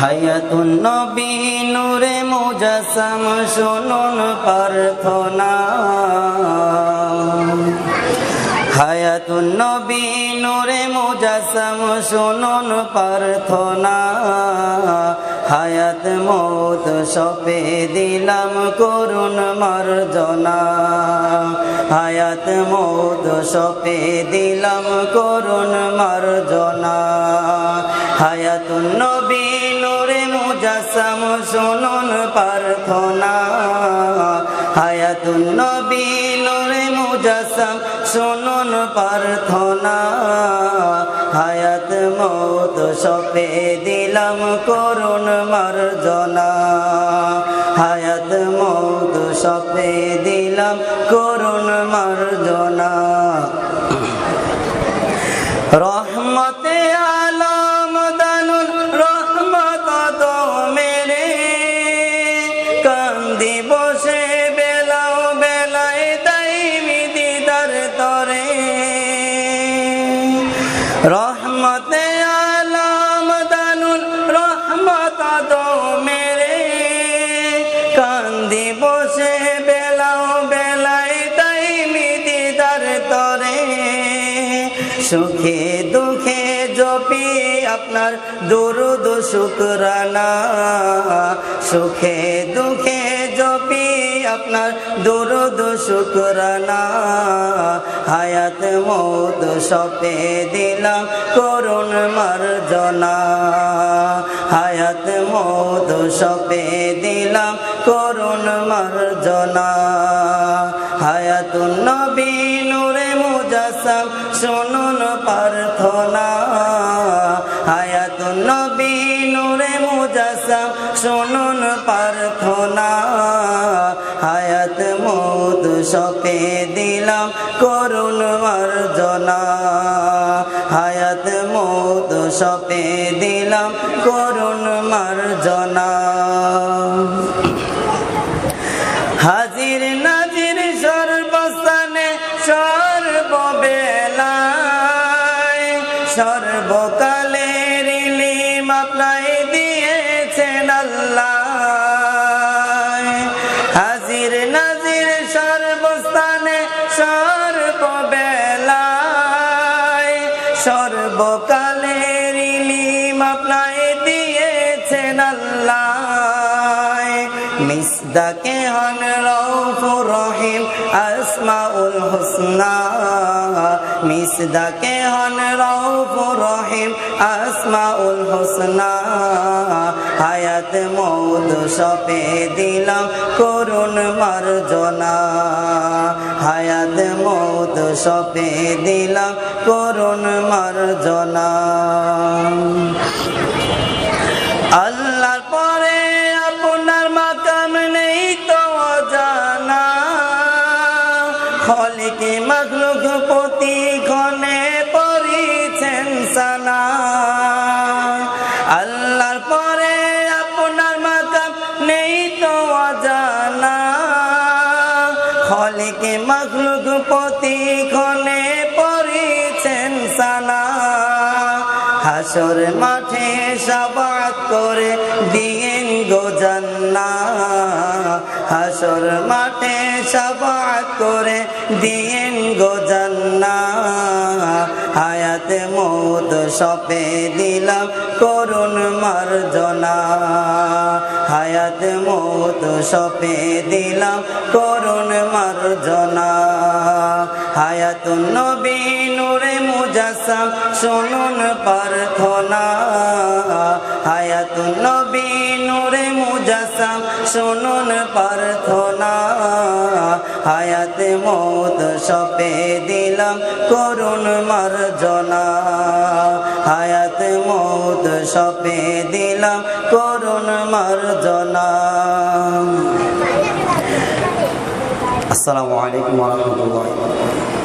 হায়াতুন নবী নূরে মুজাসসাম শুনুন প্রার্থনা। হায়াতুন নবী নূরে মুজাসসাম শুনুন প্রার্থনা। হায়াত মৌত সপে দিলাম করুন মার্জনা। হায়াত মৌত সপে দিলাম করুন মার্জনা। হায়াতুন হায়াতুন নবী নূরে মুজাসসাম, শুনুন প্রার্থনা। হায়াত মৌত সপে দিলাম করুন মার্জনা। হায়াত মৌত সপে দিলাম করুন মার্জনা। রহমতে মেরে। কান্দি বসে তাই দিদার তরে। সুখে দুঃখে জপি আপনার দুরুদ শুকরানা। সুখে দুঃখে জপি আপনার দুরুদ শুকরানা। হায়াত মৌত সপে দিলাম করুণ মার্জনা। হায়াত মৌত সপে দিলাম করুণ মার্জনা। হায়াতুন নবী নূরে মুজাসসাম শুনুন প্রার্থনা। হায়াতুন নবী নূরে মুজাসসাম শুনুন প্রার্থনা। হায়াত সপে দিলাম করুণ মার্জনা হায়াত মৌত সপে দিলাম করুণ মার্জনা। হাজির নাজির সর্বস্থানে সর্ববেলায় সর্বকালের ইলিম আপনাই দিয়েছেন আল্লাহ। সর্ববেলায় সর্বকালের ইলিম আপনাই দিয়েছেন আল্লাহ মিসদাকে হন রৌফুর রহিম আসমাউল হুসনা। মিসদাকে হন রৌফুর রহিম আসমাউল হুসনা। হায়াত মৌদ সপে দিলাম করুণ মার্জনা। হায়াত মৌত সপে দিলাম, করুণ মার্জনা। আল্লাহর পরে আপনার মাকাম নেই তো জানা। খলিকে মখলুক প্রতি ক্ষণে মখলুক পতি ক্ষণে পরিছেন সানা। হাসর মাঠে সবাক করে দিয়েন গোজান্না হাসর মাঠে সবাক করে দিয়েন গো জান্না। হায়াতে মৌত সপে দিলাম করুণ মার্জনা। হায়াত মৌত সপে দিলাম করুণ মার্জনা। হায়াত নবী নূরে মুজাসাম শুনুন প্রার্থনা। হায়াত নবী হায়াতে মৌত সপে দিলাম করুণ মার্জনা। হায়াত মৌত সপে দিলাম করুণ মার্জনা। আসসালামু আলাইকুম রাহমাতুল্লাহ।